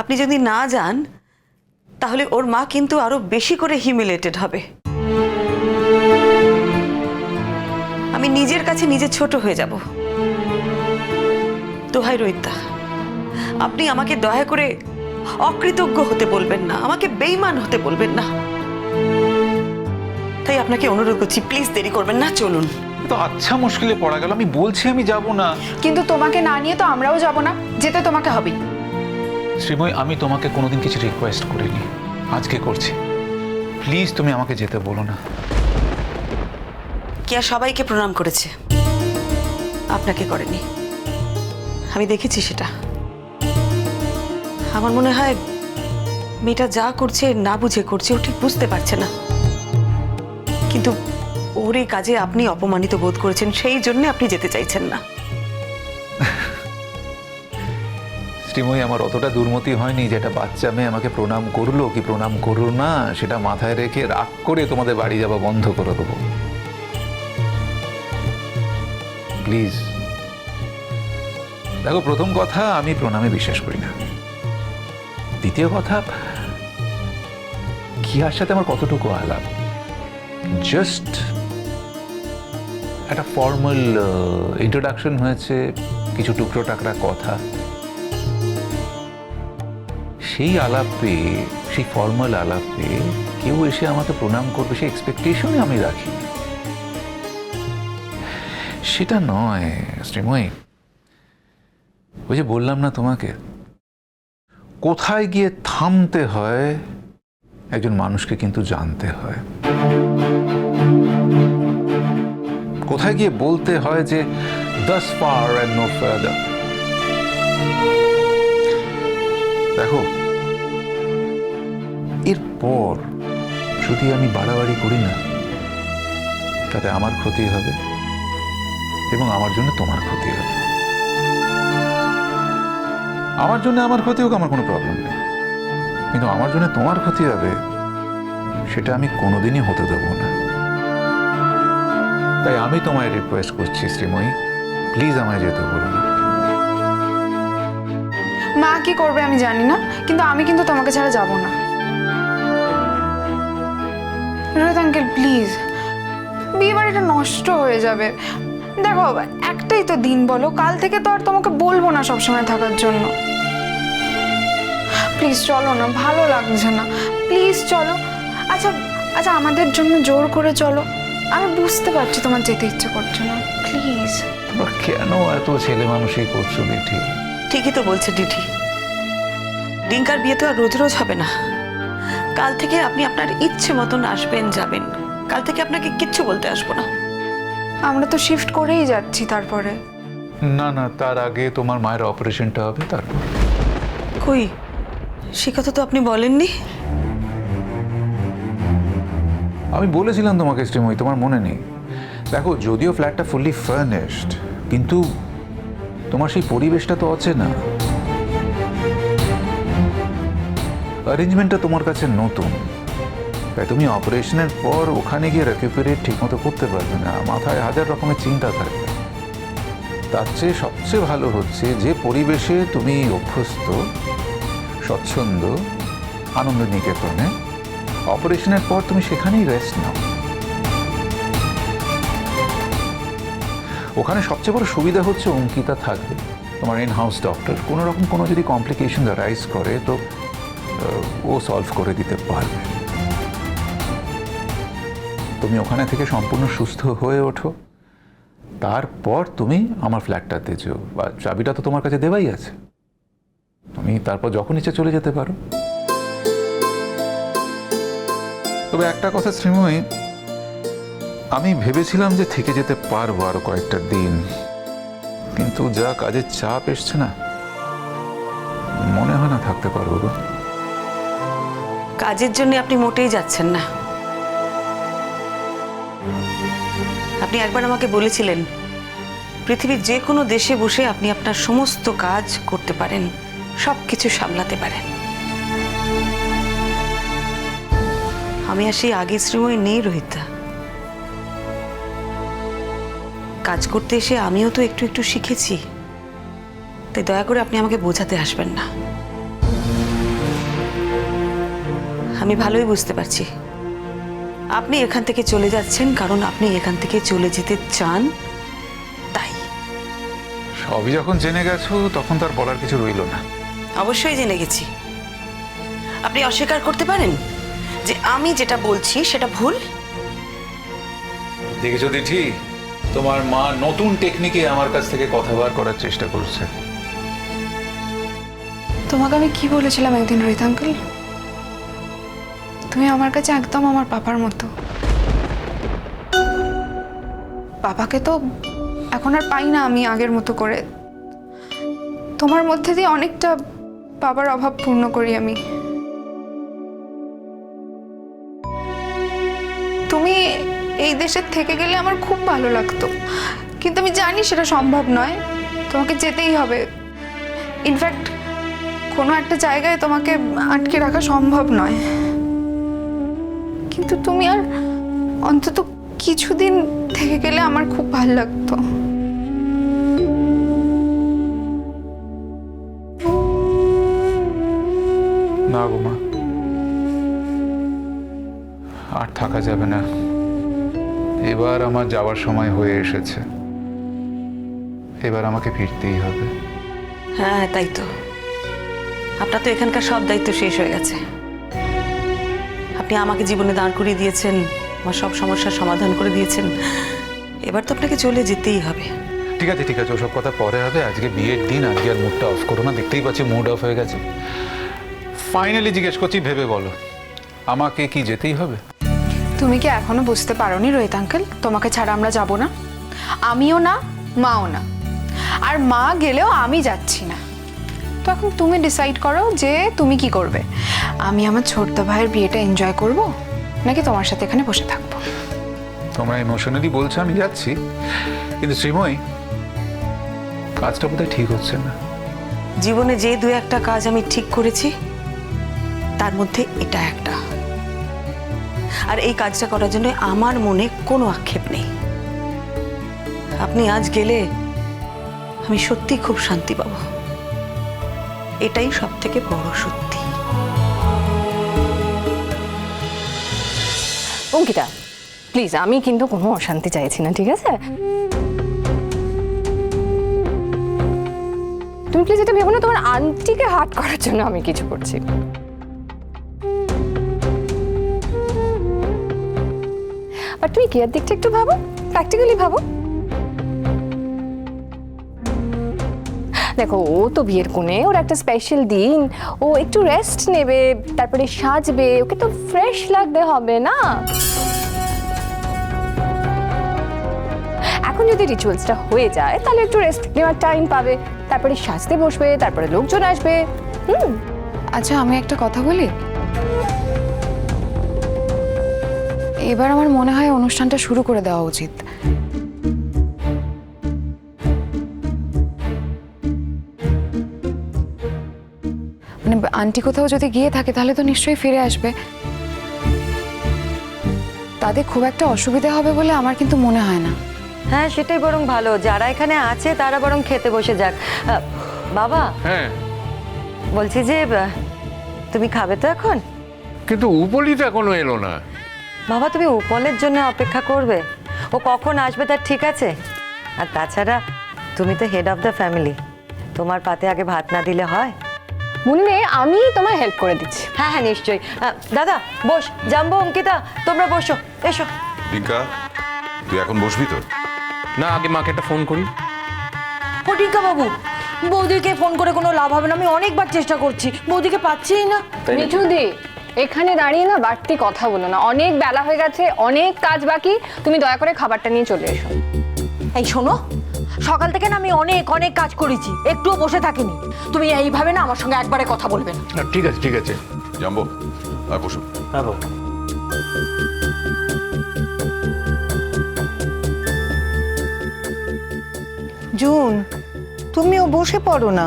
আপনি যদি না যান তাহলে ওর মা কিন্তু আরও বেশি করে হিউমিলেটেড হবে। আমি নিজের কাছে নিজে ছোট হয়ে যাব। দোহাই রোহিতা আপনি আমাকে দয়া করে অকৃতজ্ঞ হতে বলবেন না আমাকে বেইমান হতে বলবেন না। তাই আপনাকে অনুরোধ করছি প্লিজ দেরি করবেন না চলুন। তো আচ্ছা মুশকিলে পড়া গেল আমি বলছি আমি যাব না। কিন্তু তোমাকে না নিয়ে তো আমরাও যাব না যেতে তোমাকে হবেই। শ্রীময়, আমি তোমাকে কোনোদিন কিছু রিকোয়েস্ট করিনি। আজকে করছি। প্লিজ তুমি আমাকে যেতে বলো না। কিয়া সবাইকে প্রণাম করেছে। আপনাকে করেনি। আমি দেখেছি সেটা। আমার মনে হয় মেয়েটা যা করছে, না বুঝে করছে, ও ঠিক বুঝতে পারছে না। কিন্তু ওর এই কাজে আপনি অপমানিত বোধ করেছেন, সেই জন্য আপনি যেতে চাইছেন না। শ্রীময়ী আমার অতটা দুর্মতি হয়নি যে একটা বাচ্চা মেয়ে আমাকে প্রণাম করল কি প্রণাম করল না, সেটা মাথায় রেখে রাগ করে তোমাদের বাড়ি যাওয়া বন্ধ করে দেবো। প্লিজ। দেখো, প্রথম কথা, আমি প্রণামে বিশ্বাস করি না। দ্বিতীয় কথা কিয়ার সাথে আমার কতটুকু আলাপ? জাস্ট একটা ফর্মাল ইন্ট্রোডাকশন হয়েছে, কিছু টুকরো টাকরা কথা। সেই আলাপ আলাপে সেই ফর্মাল আলাপ আলাপে কেউ এসে আমাকে প্রণাম করবে, সেই এক্সপেকটেশনই আমি রাখি। সেটা নয়, শ্রীময়ী। ওই যে বললাম না তোমাকে, কোথায় গিয়ে থামতে হয়, একজন মানুষকে কিন্তু জানতে হয়। কোথায় গিয়ে বলতে হয় যে দস ফার অ্যান্ড নো ফার্দার দেখো এরপর যদি আমি বাড়াবাড়ি করি না, তাতে আমার ক্ষতি হবে এবং আমার জন্য তোমার ক্ষতি হবে। আমার জন্য আমার ক্ষতি হোক আমার কোনো প্রবলেম নেই। কিন্তু আমার জন্য তোমার ক্ষতি হবে, সেটা আমি কোনোদিনই হতে দেবো না। তাই আমি তোমায় রিকোয়েস্ট করছি শ্রীময়ী প্লিজ আমায় যেতে বলো না। মা কি করবে আমি জানি না, কিন্তু আমি কিন্তু তোমাকে ছাড়া যাব না। রোহিত আঙ্কেল প্লিজ বিয়ে বাড়িটা নষ্ট হয়ে যাবে। দেখো একটাই তো দিন বলো কাল থেকে তো আর তোমাকে বলব না সবসময় থাকার জন্য। প্লিজ চলো না ভালো লাগছে না। প্লিজ চলো। আচ্ছা আচ্ছা আমাদের জন্য জোর করে চলো। আমি বুঝতে পারছি তোমার যেতে ইচ্ছে করছে না। প্লিজ তোমরা কেন এত ছেলে মানুষই করছ বেঠি ঠিকই তো বলছে ডিঠি ডিঙ্কার বিয়ে তো আর রোজ রোজ হবে না। কাল থেকে আপনি আপনার ইচ্ছে মতন আসবেন যাবেন। কাল থেকে আপনাকে কিচ্ছু বলতে আসব না। আমরা তো শিফট করেই যাচ্ছি তারপরে। না না তার আগে তোমার মায়ের অপারেশনটা হবে তারপর। কই? সে কথা তো আপনি বলেননি? আমি বলেছিলাম তোমাকে শ্রীময়ী তোমার মনে নেই। দেখো যদিও ফ্ল্যাটটা ফুললি ফার্নিশড কিন্তু তোমার সেই পরিবেশটা তো আছে না অ্যারেঞ্জমেন্টটা তোমার কাছে নতুন। তাই তুমি অপারেশনের পর ওখানে গিয়ে রেকুপারেট ঠিকমতো করতে পারবে না। মাথায় হাজার রকমের চিন্তা থাকবে। তার চেয়ে সবচেয়ে ভালো হচ্ছে যে পরিবেশে তুমি অভ্যস্ত, স্বচ্ছন্দ আনন্দ নিকেতনে অপারেশনের পর তুমি সেখানেই রেস্ট নাও। ওখানে সবচেয়ে বড় সুবিধা হচ্ছে অঙ্কিতা থাকবে। তোমার ইন হাউস ডক্টর কোনো রকম কোনো যদি কমপ্লিকেশন রাইজ করে, তো ও সলভ করে দিতে পারবে। তুমি ওখানে থেকে সম্পূর্ণ সুস্থ হয়ে ওঠো। তারপর তুমি আমার ফ্ল্যাটটাতে যেও বা চাবিটা তো তোমার কাছে দেওয়াই আছে। তুমি তারপর যখন ইচ্ছে চলে যেতে পারো। তবে একটা কথা শ্রীময়ী, আমি ভেবেছিলাম যে থেকে যেতে পারব আরও কয়েকটা দিন। কিন্তু যা কাজের চাপ এসছে না, মনে হয় না থাকতে পারব গো। কাজের জন্য আপনি মোটেই যাচ্ছেন না। আপনি একবার আমাকে বলেছিলেন, পৃথিবীর যে কোনো দেশে বসে আপনি আপনার সমস্ত কাজ করতে পারেন সব কিছু সামলাতে পারেন। আমি আর সেই আগে শ্রীময় নেই, রোহিতা। কাজ করতে এসে আমিও তো একটু একটু শিখেছি। তাই দয়া করে আপনি আমাকে বোঝাতে আসবেন না। আমি ভালোই বুঝতে পারছি। আপনি এখান থেকে চলে যাচ্ছেন কারণ আপনি এখান থেকে চলে যেতে চান তাই। সবই যখন জেনে গেছো তখন তার বলার কিছু রইল না। অবশ্যই জেনে গেছি। আপনি অস্বীকার করতে পারেন যে আমি যেটা বলছি সেটা ভুল? দেখেছ দিঠি তোমার মা নতুন টেকনিকে আমার কাছ থেকে কথা বার করার চেষ্টা করছে। তোমাকে আমি কি বলেছিলাম একদিন রোহিত আঙ্কেল তুমি আমার কাছে একদম আমার পাপার মতো। পাপাকে তো এখন আর পাই না আমি আগের মতো করে। তোমার মধ্যে দিয়ে অনেকটা বাবার অভাব পূর্ণ করি আমি। তুমি এই দেশের থেকে গেলে আমার খুব ভালো লাগতো। কিন্তু আমি জানি সেটা সম্ভব নয়। তোমাকে যেতেই হবে। ইনফ্যাক্ট কোনো একটা জায়গায় তোমাকে আটকে রাখা সম্ভব নয়। কিন্তু তুমি আর অন্তত কিছুদিন থেকে গেলে আমার খুব ভালো লাগতো। না গো মা। আর থাকা যাবে না। এবার আমার যাওয়ার সময় হয়ে এসেছে। এবার আমাকে ফিরতেই হবে। হ্যাঁ তাই তো। আপনার তো এখানকার সব দায়িত্ব শেষ হয়ে গেছে। আপনি আমাকে জীবনে দাঁড় করিয়ে দিয়েছেন আমার সব সমস্যার সমাধান করে দিয়েছেন। এবার তো আপনাকে চলে যেতেই হবে। ঠিক আছে ঠিক আছে ওসব কথা পরে হবে। আজকে বিয়ের দিন আজকে আর মুডটা অফ করো না। দেখতেই পাচ্ছি মুড অফ হয়ে গেছে। ফাইনালি জিজ্ঞেস করছি ভেবে বলো আমাকে কি যেতেই হবে? তুমি কি এখনও বুঝতে পারোনি রোহিত আঙ্কেল? তোমাকে ছাড়া আমরা যাব না। আমিও না মাও না। আর মা গেলেও আমি যাচ্ছি না। তো এখন তুমি ডিসাইড করো যে তুমি কি করবে। আমি আমার ছোট্ট ভাইয়ের বিয়েটা এনজয় করব নাকি তোমার সাথে এখানে বসে থাকব? তোমরা ইমোশনালি বলছো আমি যাচ্ছি কিন্তু শ্রীময় কাজটা বোধহয় ঠিক হচ্ছে না। জীবনে যে দু একটা কাজ আমি ঠিক করেছি তার মধ্যে এটা একটা। আর এই কাজটা করার জন্য আমার মনে কোনো আক্ষেপ নেই। আপনি আজ গেলে আমি সত্যি খুব শান্তি পাবো। এটাই সব থেকে বড় সত্যি। অঙ্কিতা প্লিজ আমি কিন্তু কোনো অশান্তি চাইছি না, ঠিক আছে? তুমি প্লিজ এটা ভেবো না, তোমার আন্টিকে হার্ট করার জন্য আমি কিছু করছি। বাট তুমি কেয়ার দিকটা একটু ভাবো? প্র্যাকটিক্যালি ভাবো। দেখো, ও তো বিয়ের কোণে, ওর একটা স্পেশাল দিন। ও একটু রেস্ট নেবে, তারপরে সাজবে, ওকে তো ফ্রেশ লাগতে হবে না? এখন যদি রিচুয়ালসটা হয়ে যায়, তাহলে একটু রেস্ট নেওয়ার টাইম পাবে। তারপরে সাজতে বসবে, তারপরে লোকজন আসবে। হুম। আচ্ছা আমি একটা কথা বলি? এবার আমার মনে হয় অনুষ্ঠানটা শুরু করে দেওয়া উচিত। আন্টি কোথাও যদি গিয়ে থাকে তাহলে তো নিশ্চয়ই ফিরে আসবে। তাদের খুব একটা অসুবিধা হবে বলে আমার কিন্তু মনে হয় না। হ্যাঁ সেটাই বরং ভালো। যারা এখানে আছে তারা বরং খেতে বসে যাক। আহ, বাবা হ্যাঁ। বলছি যে আহ, তুমি খাবে তো এখন? কিন্তু উপলি তো এখনও এলো না। বাবা তুমি উপলের জন্য অপেক্ষা করবে। ও কখন আসবে তার ঠিক আছে। আর তাছাড়া তুমি তো হেড অফ দ্য ফ্যামিলি তোমার পাতে আগে ভাত না দিলে হয়? মুন্নে আমি তোমায় হেল্প করে দিচ্ছি। হ্যাঁ হ্যাঁ নিশ্চয়ই। দাদা বস জাম্বো অঙ্কিতা তোমরা বসো এসো। রিঙ্কা তুই এখন বসবি তো? না আগে মাকে একটা ফোন করি। ফটিকা বাবু বৌদিকে ফোন করে কোনো লাভ হবে না আমি অনেকবার চেষ্টা করছি বৌদিকে পাচ্ছিই না। মিঠুদি এখানে দাঁড়িয়ে না বাড়তি কথা বলো না। অনেক বেলা হয়ে গেছে অনেক কাজ বাকি তুমি দয়া করে খাবারটা নিয়ে চলে এসো। এই শোনো সকাল থেকে না আমি অনেক অনেক কাজ করেছি। একটুও বসে থাকিনি। তুমি এইভাবে না আমার সঙ্গে একবারে কথা বলবে না। না, ঠিক আছে ঠিক আছে। জাম্বো আর বসো। জুন তুমিও বসে পড়ো না।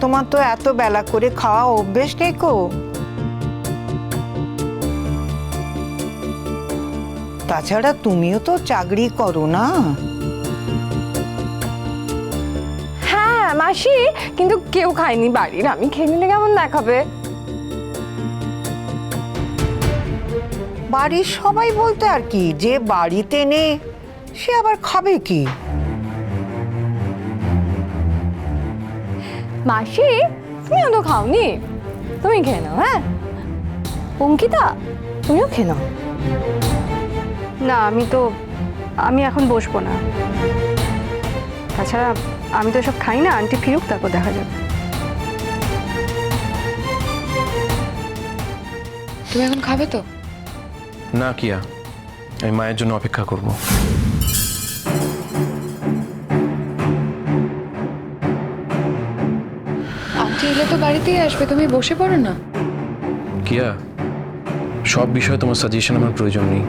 তোমার তো এত বেলা করে খাওয়া অভ্যেস নেই কো তাছাড়া তুমিও তো চাকরি করো না। মাসি কিন্তু কেউ খায়নি বাড়ির। আমি খেয়ে নিলে কেমন দেখাবে? বাড়ির সবাই বলতে আর কি যে বাড়িতে নেই সে আবার খাবে কি? মাসি তুমিও তো খাওনি? তুমি খেয়ে নাও হ্যাঁ? অঙ্কিতা তুমিও খেয়ে নাও। না আমি তো আমি এখন বসবো না। তাছাড়া আমি তো সব খাই না আন্টি ফিরুক তারপর দেখা যাবে। তুমি এখন খাবে তো? না কিয়া। আমি মায়ের জন্য অপেক্ষা করব। আন্টি এলে তো বাড়িতেই আসবে তুমি বসে পড়ো না। কিয়া সব বিষয়ে তোমার সাজেশন আমার প্রয়োজন নেই।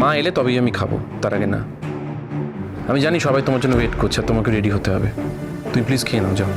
মা এলে তবেই আমি খাব। তার আগে না। আমি জানি সবাই তোমার জন্য ওয়েট করছে, তোমাকে রেডি হতে হবে। তুই প্লিজ খেয়ে নাও, যাও।